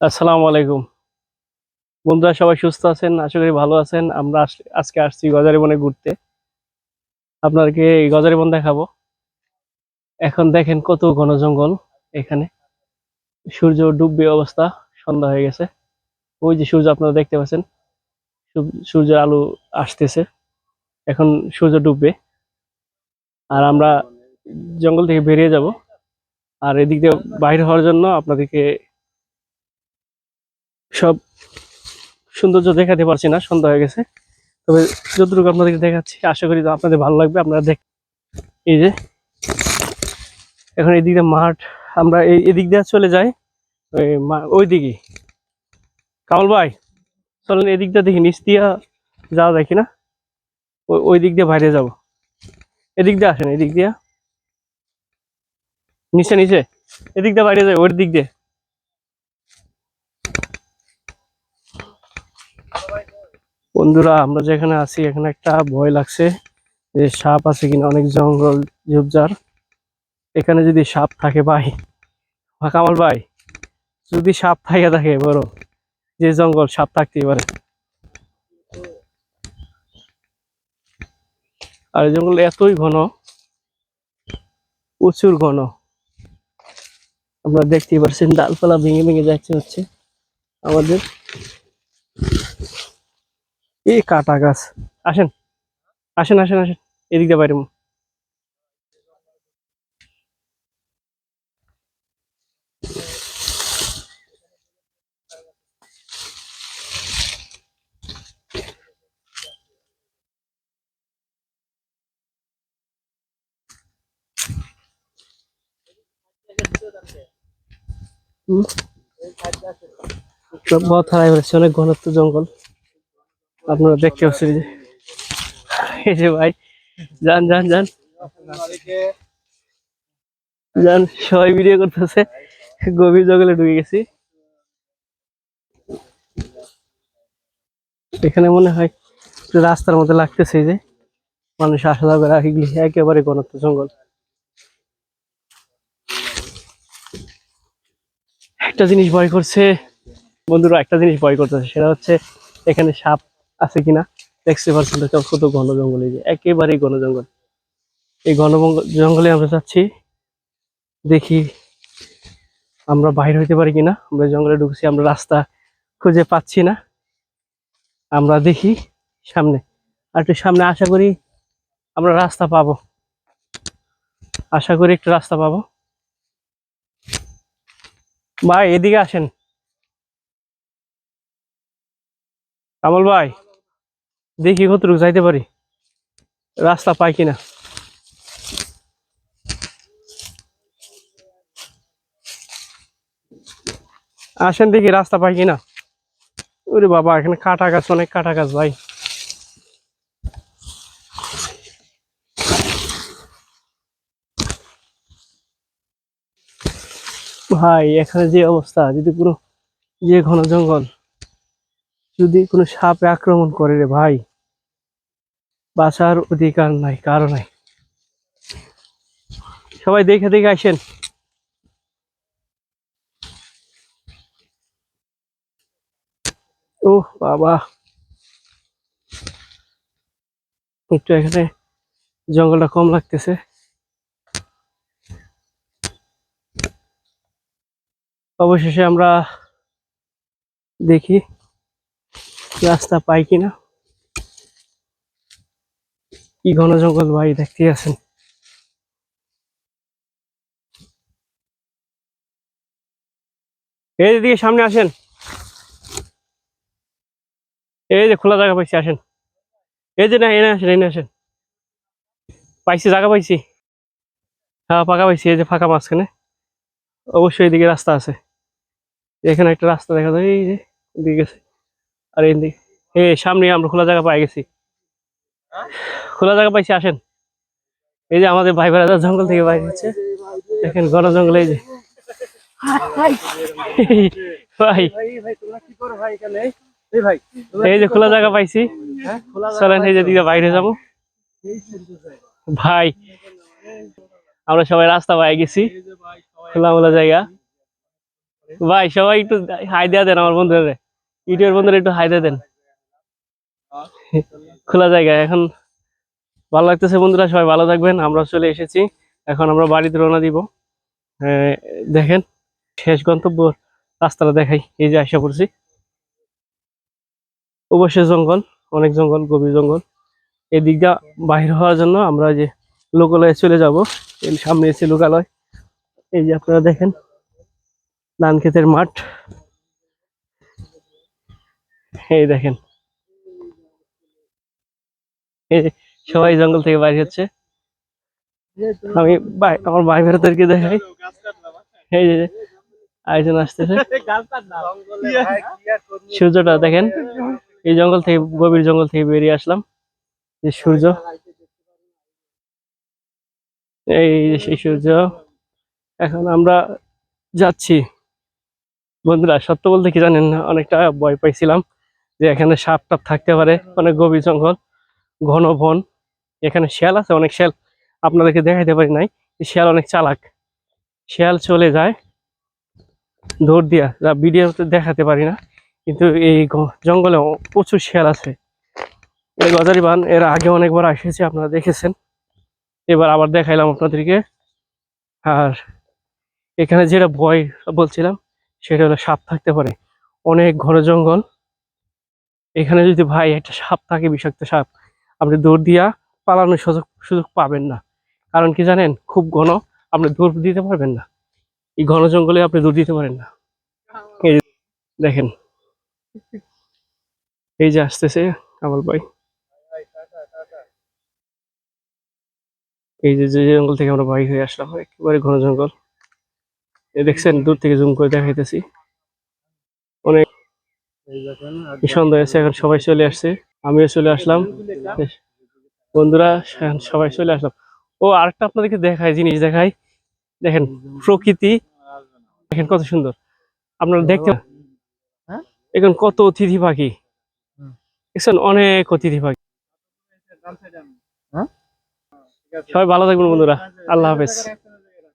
আসসালামু আলাইকুম। বন্ধুরা, সবাই সুস্থ আছেন? আশা করি ভালো আছেন। আমরা আজকে আসছি গজারি বনে ঘুরতে। আপনাদেরকে এই গজারি বন দেখাবো। এখন দেখেন কত ঘন জঙ্গল এখানে। সূর্য ডুববে অবস্থা, সন্ধ্যা হয়ে গেছে। ওই যে সূর্য আপনারা দেখতে পাচ্ছেন। সূর্যের আলো আসতেছে। এখন সূর্য ডুববে। আর আমরা জঙ্গল থেকে বেরিয়ে যাব। আর এদিক দিয়ে বাইরে হওয়ার জন্য আপনাদেরকে সব সৌন্দর্য দেখাতে পারছি না, সন্ধ্যা হয়ে গেছে। তবে যতটুকু আপনাদেরকে দেখাচ্ছি, আশা করি আপনাদের ভালো লাগবে। আপনারা দেখ এই যে, এখন এদিক দিয়ে মাঠ, আমরা এই এদিক দিয়ে চলে যাই। ওই ওই দিকে কামাল ভাই, চলেন এদিক দিয়ে দেখি, নিচ দিয়া যাওয়া যায় কিনা? ওই ওই দিক দিয়ে বাইরে যাব। এদিক দিয়ে আসেন, এদিক দিয়া। নিচে নিচে। এদিক দিয়ে বাইরে যাই ওর দিক দিয়ে। বন্ধুরা, আমরা যেখানে আছি, এখানে একটা ভয় লাগছে যে সাপ আছে কিনা, অনেক জঙ্গল ঝোপঝাড়। এখানে যদি সাপ থাকে ভাই কামাল ভাই, যদি সাপ থাকে থাকে, বড়, যে জঙ্গল সাপ থাকতেই পারে। আর জঙ্গল এতই ঘন, প্রচুর ঘন। আমরা দেখতেই পাচ্ছেন, ডালপালা ভেঙে ভেঙে যাচ্ছে হচ্ছে আমাদের। এই কাটা গাছ। আসেন আসেন আসেন আসেন, এদিক দিয়ে বাইরে। সব হারাই ফেলেছে অনেক ঘনত্ব জঙ্গল। আপনারা দেখতে পাচ্ছেন যে। এই যে ভাই, যান যান যান। যান, সবাই ভিডিও করতেছে। গভীর জঙ্গলে ঢুকে গেছি। এখানে মনে হয় রাস্তার মধ্যে লাগতেছে যে। মানুষ আসা যাওয়া করে এগুলি একেবারে ঘনত্ব জঙ্গল। একটা জিনিস ভয় করছে। বন্ধুরা, একটা জিনিস ভয় করতেছে, সেটা হচ্ছে এখানে সাপ আছে কিনা? দেখতে পাচ্ছেন কত ঘন জঙ্গল এই যে, একেবারেই ঘন জঙ্গল। এই ঘন জঙ্গলে আমরা যাচ্ছি, দেখি আমরা বাইর হইতে পারি কিনা। আমরা জঙ্গলে ঢুকছি, আমরা রাস্তা খুঁজে পাচ্ছি না। আমরা দেখি সামনে। আর একটু সামনে আশা করি আমরা রাস্তা পাবো। আশা করি একটু রাস্তা পাবো। ভাই, এদিকে আসেন। কামল ভাই। দেখি কতটুকু যাইতে পারি। রাস্তা পাই কিনা। আসেন দেখি রাস্তা পাই কিনা। ওরে বাবা, এখানে কাটা গাছ, অনেক কাটা গাছ ভাই। ভাই, এখানে যে অবস্থা, যদি পুরো যে ঘন জঙ্গল। যদি কোনো সাপে আক্রমণ করে রে ভাই, বাঁচার অধিকার নাই, কারও নাই। সবাই দেখে দেখে আসেন। ও বাবা। একটু এখানে জঙ্গলটা কম লাগতেছে। অবশেষে আমরা দেখি রাস্তা পাই কিনা? কি ঘন জঙ্গল ভাই, দেখতে আছেন? এই দিকে সামনে আসেন। এই যে খোলা জায়গা পাইছি, আসেন। এই যে না এনে আসেন এনে আসেন। পাইছি, জায়গা পাইছি। হ্যাঁ ফাঁকা পাইছি, এই যে ফাঁকা মাঝখানে। অবশ্যই এদিকে রাস্তা আছে। এখানে একটা রাস্তা দেখা যায়, এই যে দিকে গেছে। আর এই এই সামনে আমরা খোলা জায়গা পাই গেছি। খোলা জায়গা পাইছি, আসেন। এই যে আমাদের ভাই ভাইরা জঙ্গল থেকে বাইরে হচ্ছে। দেখেন ঘন জঙ্গল এই যে। ভাই। এই যে খোলা জায়গা পাইছি। চলেন, এই যে দিকে বাইরে যাব। ভাই, আমরা সবাই রাস্তা পাই গেছি। খোলামেলা জায়গা। ভাই, সবাই একটু হাই দেয়া দেন আমার বন্ধুরা। ইউটিউবের বন্ধুরা একটু হাই দেন। খোলা জায়গা, এখন ভালো লাগতেছে বন্ধুরা, সবাই ভালো থাকবেন, আমরা চলে এসেছি। এখন আমরা বাড়িতে রওনা দিব। দেখেন, শেষ গন্তব্য রাস্তাটা দেখাই, এই যে আসা করছি। অবশ্যই জঙ্গল, অনেক জঙ্গল, গভীর জঙ্গল। এই দিকটা বাহির হওয়ার জন্য আমরা যে লোকালয়ে চলে যাব এই সামনে এসে লোকালয়। এই যে আপনারা দেখেন ধান ক্ষেতের মাঠ। এই দেখেন। সবাই জঙ্গল থেকে বাইরে হচ্ছে। আমি আমার ভাই ভেতরকে দেখাই। এই যে আয়োজন আসতেছে। সূর্যটা দেখেন, এই জঙ্গল থেকে, গভীর জঙ্গল থেকে বেরিয়ে আসলাম। যে সূর্য। এই সেই সূর্য। এখন আমরা যাচ্ছি। বন্ধুরা, সত্য বলতে কি জানেন না, অনেকটা ভয় পাইছিলাম। যে এখানে সাপ টাপ থাকতে পারে, অনেক গভীর জঙ্গল, ঘন বন, এখানে শিয়াল আছে, অনেক শিয়াল আপনাদেরকে দেখাইতে পারি নাই শিয়াল অনেক চালাক। শিয়াল চলে যায় দৌড় দিয়া, যা ভিডিওতে দেখাতে পারি না, কিন্তু এই জঙ্গলে প্রচুর শিয়াল আছে। এই গজারি বান, এর আগে অনেকবার এসেছি আপনারা দেখেছেন। এবার আবার দেখাইলাম আপনাদেরকে। আর এখানে যেটা ভয় বলছিলাম, সেটা হলো সাপ থাকতে পারে। অনেক ঘন জঙ্গল এখানে যদি ভাই একটা সাপ থাকে, বিষাক্ত সাপ, আপনি দৌড় দিয়া পালানোর সুযোগ সুযোগ পাবেন না। কারণ কি জানেন? খুব ঘন, আপনি দৌড় দিতে পারবেন না। এই ঘন জঙ্গলে আপনি দৌড় দিতে পারেন না। এই দেখেন। এই যে আসতেছে কামাল ভাই। এই যে জঙ্গল থেকে আমরা বাইক হয়ে আসলাম, একেবারে ঘন জঙ্গল। দেখছেন, দূর থেকে জুম করে দেখাইতেছি। অনেক কি সন্ধ্যা হয়েছে এখন সবাই চলে আসছে। আমিও চলে আসলাম। বন্ধুরা সবাই চলে আসলাম। ও আরেকটা আপনাদেরকে দেখায় জিনিস দেখাই। দেখেন প্রকৃতি। দেখেন কত সুন্দর। আপনারা দেখতে এখন কত অতিথি পাখি। দেখছেন অনেক অতিথি পাখি। সবাই ভালো থাকবেন বন্ধুরা। আল্লাহ হাফেজ।